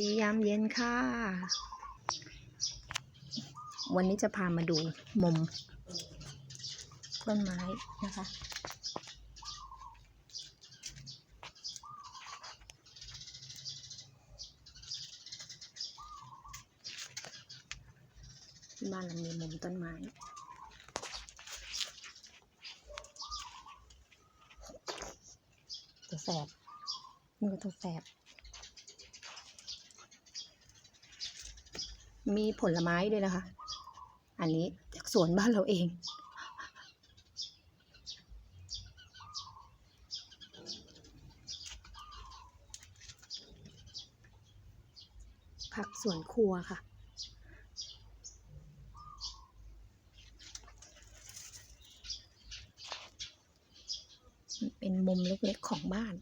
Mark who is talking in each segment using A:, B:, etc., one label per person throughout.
A: ดียามเย็นค่ะ วันนี้จะพามาดูมุมต้นไม้นะคะที่บ้านเรามีมุมต้นไม้ตัวแสบนี่ก็ตัวแสบ มีผลไม้ด้วยนะคะ อันนี้จากสวนบ้านเราเอง ผักสวนครัวค่ะเป็นมุมเล็กๆของบ้าน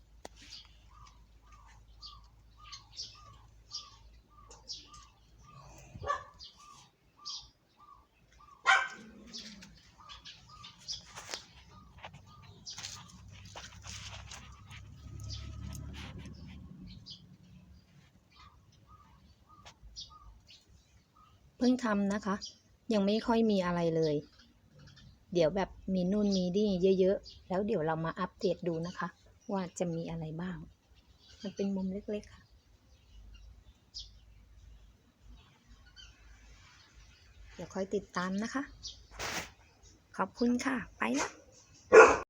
A: พิ่งทำนะคะ ยังไม่ค่อยมีอะไรเลย เดี๋ยวแบบมีนู่นมีนี่เยอะๆ แล้วเดี๋ยวเรามาอัปเดตดูนะคะ ว่าจะมีอะไรบ้าง มันเป็นมุมเล็กๆค่ะเดี๋ยวคอยติดตามนะคะ ขอบคุณค่ะ ไปละ